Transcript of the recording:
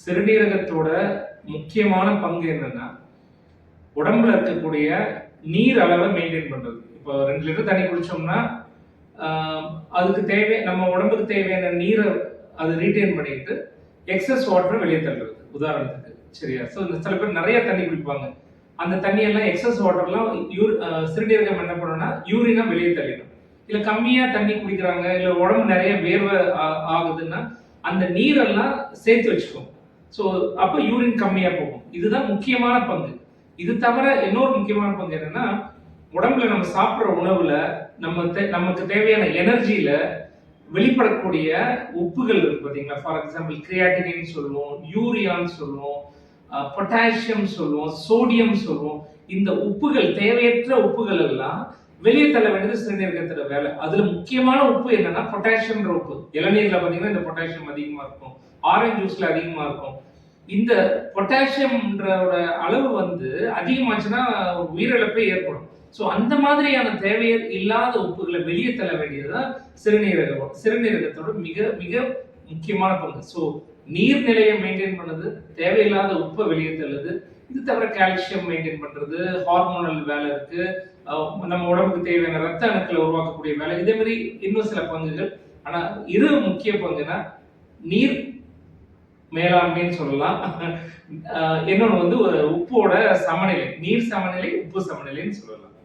சிறுநீரகத்தோட முக்கியமான பங்கு என்னன்னா உடம்புல இருக்கக்கூடிய நீர் அளவை மெயின்டைன் பண்றது. இப்போ ரெண்டு லிட்டர் தண்ணி குடிச்சோம்னா அதுக்கு தேவை நம்ம உடம்புக்கு தேவையான நீரை அது ரீட்டைன் பண்ணிட்டு எக்ஸஸ் வாட்டரை வெளியே தள்ளுறது. உதாரணத்துக்கு சரியா? ஸோ இந்த சில பேர் நிறைய தண்ணி குடிப்பாங்க. அந்த தண்ணியெல்லாம் எக்ஸஸ் வாட்டர்லாம் யூர் சிறுநீரகம் என்ன பண்ணணும்னா யூரினா வெளியே தள்ளிடும். இல்லை கம்மியாக தண்ணி குடிக்கிறாங்க இல்லை உடம்பு நிறைய வேர்வை ஆ- ஆகுதுன்னா அந்த நீரெல்லாம் சேர்த்து வச்சுக்கோங்க ஸோ அப்போ யூரின் கம்மியாக போகும். இதுதான் முக்கியமான பங்கு. இது தவிர இன்னொரு முக்கியமான பங்கு என்னன்னா உடம்புல நம்ம சாப்பிட்ற உணவுல நம்ம தே- நமக்கு தேவையான எனர்ஜியில வெளிப்படக்கூடிய உப்புகள் இருக்கு பார்த்தீங்களா ஃபார் எக்ஸாம்பிள் கிரியாட்டினின்னு சொல்லுவோம் யூரியான்னு சொல்லுவோம் பொட்டாசியம் சொல்லுவோம் சோடியம் சொல்லுவோம். இந்த உப்புகள் தேவையற்ற உப்புகள் எல்லாம் வெளியே தள்ள வேண்டியது சிறுநீரகத்தோட வேலை. அதுல முக்கியமான உப்பு என்னன்னா பொட்டாசியம்ன்ற உப்பு. இளநீர்ல பாத்தீங்கன்னா இந்த பொட்டாசியம் அதிகமா இருக்கும். ஆரஞ்சு ஜூஸ்ல அதிகமா இருக்கும். இந்த பொட்டாசியம்ன்றோட அளவு வந்து அதிகமாச்சுன்னா உயிரிழப்பே ஏற்படும். ஸோ அந்த மாதிரியான தேவைய இல்லாத உப்புகளை வெளியே தள்ள வேண்டியதுதான் சிறுநீரகம். சிறுநீரகத்தோட மிக மிக முக்கியமான பங்கு. ஸோ நீர்நிலையை மெயின்டைன் பண்ணுது தேவையில்லாத உப்பை வெளியே தள்ளுது. இது தவிர கால்சியம் மெயின்டைன் பண்றது ஹார்மோனல் வேலை இருக்கு. நம்ம உடம்புக்கு தேவையான ரத்த அணுக்களை உருவாக்கக்கூடிய வேலை. இதே மாதிரி இன்னும் சில பங்குகள். ஆனால் இரு முக்கிய பங்குனா நீர் மேலாண்மைன்னு சொல்லலாம். இன்னொன்று வந்து ஒரு உப்போட சமநிலை நீர் சமநிலை உப்பு சமநிலைன்னு சொல்லலாம்.